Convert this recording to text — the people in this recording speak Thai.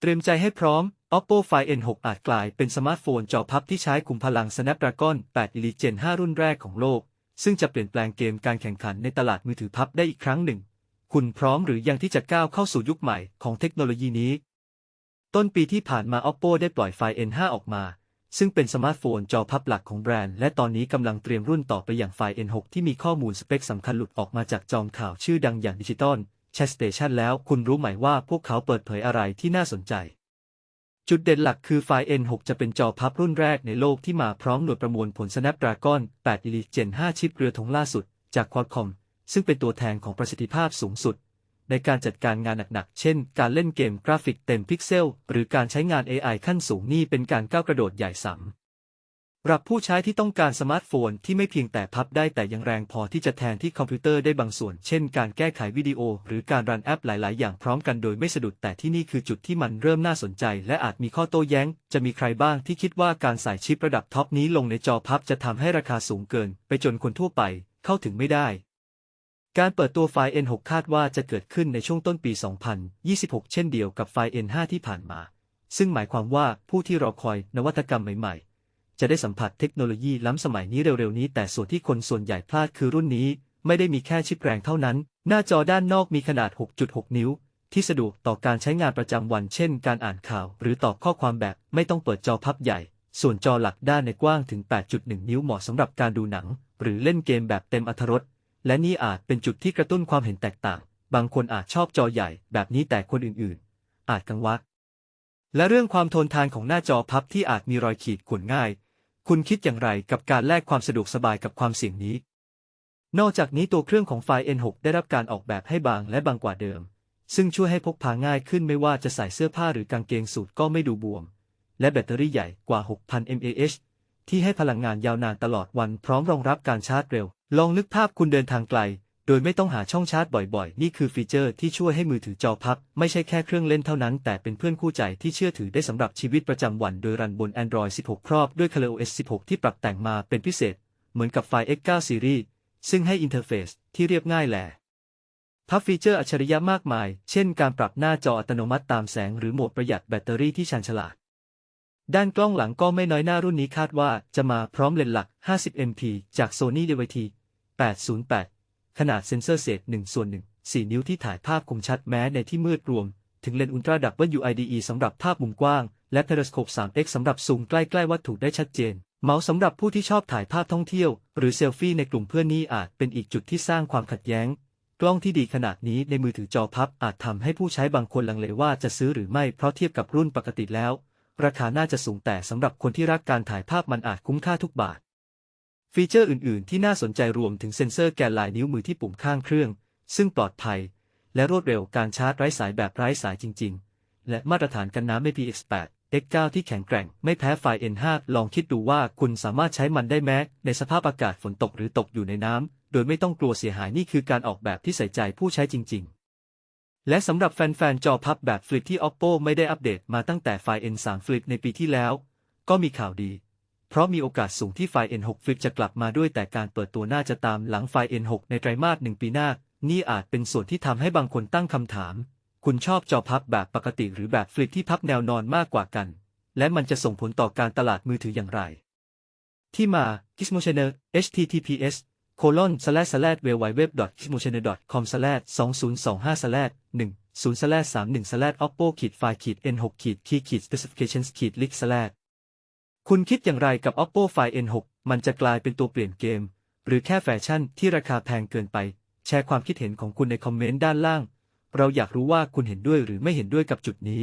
เตรียมใจให้พร้อม Oppo Find N6 อาจกลายเป็นสมาร์ทโฟนจอพับที่ใช้คุมพลัง Snapdragon 8 Elite Gen 5 รุ่นแรกของโลก ซึ่งจะเปลี่ยนแปลงเกมการแข่งขันในตลาดมือถือพับได้อีกครั้งหนึ่ง คุณพร้อมหรือยังที่จะก้าวเข้าสู่ยุคใหม่ของเทคโนโลยีนี้ ต้นปีที่ผ่านมา Oppo ได้ปล่อย Find N5 ออกมา ซึ่งเป็นสมาร์ทโฟนจอพับหลักของแบรนด์ และตอนนี้กำลังเตรียมรุ่นต่อไปอย่าง Find N6 ที่มีข้อมูลสเปคสำคัญหลุดออกมาจากจอมข่าวชื่อดังอย่างดิจิตอล แชทสเตชันแล้วคุณรู้ไหมว่าพวกเขาเปิดเผยอะไรที่น่าสนใจ จุดเด่นหลักคือไฟล์ N6 จะเป็นจอพับรุ่นแรกในโลกที่มาพร้อมหน่วยประมวลผล Snapdragon 8 Elite Gen 5 ชิปเรือธงล่าสุด จาก Qualcomm ซึ่งเป็นตัวแทนของประสิทธิภาพสูงสุด ในการจัดการงานหนักๆ เช่น การเล่นเกมกราฟิกเต็มพิกเซล หรือการใช้งาน AI ขั้นสูงนี่เป็นการก้าวกระโดดใหญ่สำ รับผู้ใช้ที่ต้องการสมาร์ทโฟนที่ไม่เพียงแต่พับได้แต่ยังแรงพอที่จะแทนที่คอมพิวเตอร์ได้บางส่วน เช่นการแก้ไขวิดีโอ หรือการรันแอปหลาย ๆ อย่างพร้อมกันโดยไม่สะดุดแต่ที่นี่คือจุดที่มันเริ่มน่าสนใจ และอาจมีข้อโต้แย้ง จะมีใครบ้างที่คิดว่าการใส่ชิประดับท็อปนี้ลงในจอพับจะทำให้ราคาสูงเกิน ไปจนคนทั่วไปเข้าถึงไม่ได้ การเปิดตัวไฟล์ N6 คาดว่าจะเกิดขึ้นในช่วงต้นปี 2026 เช่นเดียวกับไฟล์ N5 ที่ผ่านมา ซึ่งหมายความว่าผู้ที่รอคอยนวัตกรรมใหม่ ๆ จะได้สัมผัสเทคโนโลยีล้ำสมัยนี้เร็วๆนี้แต่ส่วนที่คนส่วนใหญ่พลาดคือรุ่นนี้ไม่ได้มีแค่ชิปแรงเท่านั้น หน้าจอด้านนอกมีขนาด 6.6 นิ้ว ที่สะดวกต่อการใช้งานประจำวัน เช่น การอ่านข่าว หรือตอบข้อความแบบไม่ต้องเปิดจอพับใหญ่ ส่วนจอหลักด้านในกว้างถึง 8.1 นิ้วเหมาะสำหรับการดูหนัง หรือเล่นเกมแบบเต็มอรรถรส และนี่อาจเป็นจุดที่กระตุ้นความเห็นแตกต่าง บางคนอาจชอบจอใหญ่ แบบนี้แต่คนอื่นๆ อาจกังวะและเรื่องความทนทานของหน้าจอพับที่อาจมีรอยขีดข่วนง่าย คุณคิดอย่างไรกับการแลกความสะดวกสบายกับความเสี่ยงนี้ นอกจากนี้ตัวเครื่องของไฟ N6 ได้รับการออกแบบให้บางและบางกว่าเดิม ซึ่งช่วยให้พกพาง่ายขึ้นไม่ว่าจะใส่เสื้อผ้าหรือกางเกงสูทก็ไม่ดูบวม และแบตเตอรี่ใหญ่กว่า 6,000 mAh ที่ให้พลังงานยาวนานตลอดวันพร้อมรองรับการชาร์จเร็ว ลองนึกภาพคุณเดินทางไกล โดยไม่ต้องหาช่องชาร์จบ่อยๆ นี่คือฟีเจอร์ที่ช่วยให้มือถือจอพับ ไม่ใช่แค่เครื่องเล่นเท่านั้น แต่เป็นเพื่อนคู่ใจที่เชื่อถือได้สำหรับชีวิตประจำวัน โดยรันบน Android 16 ครอบด้วย ColorOS 16 ที่ปรับแต่งมาเป็นพิเศษ เหมือนกับไฟล์ X9 Series ซึ่งให้อินเทอร์เฟซที่เรียบง่ายแหละพับฟีเจอร์อัจฉริยะมากมาย เช่นการปรับหน้าจออัตโนมัติตามแสงหรือโหมดประหยัดแบตเตอรี่ที่ชันฉลาด ด้านกล้องหลังก็ไม่น้อยหน้ารุ่นนี้คาดว่าจะมาพร้อมเลนส์หลัก 50 MP จาก Sony DVT 808 ขนาดเซ็นเซอร์เศษ1ส่วน1 4 นิ้วที่ถ่ายภาพคมชัดแม้ในที่มืดรวม ถึงเลนส์อุลตราดับเบิล UIDE สำหรับภาพมุมกว้าง และ Periscope 3x สำหรับซูมใกล้ๆวัตถุได้ชัดเจน เมาส์สำหรับผู้ที่ชอบถ่ายภาพท่องเที่ยว หรือเซลฟี่ในกลุ่มเพื่อนนี่อาจเป็นอีกจุดที่สร้างความขัดแย้ง กล้องที่ดีขนาดนี้ในมือถือจอพับอาจทำให้ผู้ใช้บางคนลังเลว่าจะซื้อหรือไม่เพราะเทียบกับรุ่นปกติแล้ว ราคาน่าจะสูงแต่สำหรับคนที่รักการถ่ายภาพมันอาจคุ้มค่าทุกบาท ฟีเจอร์อื่น ๆ ที่น่าสนใจรวมถึงเซ็นเซอร์แกนลายนิ้วมือที่ปุ่มข้างเครื่อง ซึ่งปลอดภัย และรวดเร็วการชาร์จไร้สายแบบไร้สายจริง ๆ และมาตรฐานกันน้ำ IPX8 X9 ที่แข็งแกร่งไม่แพ้ไฟ N5 ลองคิดดูว่าคุณสามารถใช้มันได้แม้ในสภาพอากาศฝนตกหรือตกอยู่ในน้ำ โดยไม่ต้องกลัวเสียหายนี่คือการออกแบบที่ใส่ใจผู้ใช้จริง ๆ และสำหรับแฟน ๆ จอพับแบบฟลิปที่ Oppo ไม่ได้อัปเดตมาตั้งแต่ไฟ N3 Flip ในปีที่แล้ว ก็มีข่าวดี ราะมีโอกาสสูงที่ไฟล์ N6 Flip จะกลับมาด้วยแต่การเปิดตัวน่าจะตามหลังไฟล์ N6 ในไตรมาสหนึ่งปีหน้า นี่อาจเป็นส่วนที่ทำให้บางคนตั้งคำถาม คุณชอบจอพับแบบปกติหรือแบบฟลิปที่พับแนวนอนมากกว่ากัน และมันจะส่งผลต่อการตลาดมือถืออย่างไร ที่มา Gizmo Channel https colon slash slash w w w gizmo channel com slash 2025 slash 1 0 slash 31 slash oppo ขีดไฟขีด n 6 ขีด key ขีด specifications ขีด link slash คุณคิดอย่างไรกับ oppo find n 6 มันจะกลายเป็นตัวเปลี่ยนเกม หรือแค่แฟชั่นที่ราคาแพงเกินไป แชร์ความคิดเห็นของคุณในคอมเมนต์ด้านล่าง เราอยากรู้ว่าคุณเห็นด้วยหรือไม่เห็นด้วยกับจุดนี้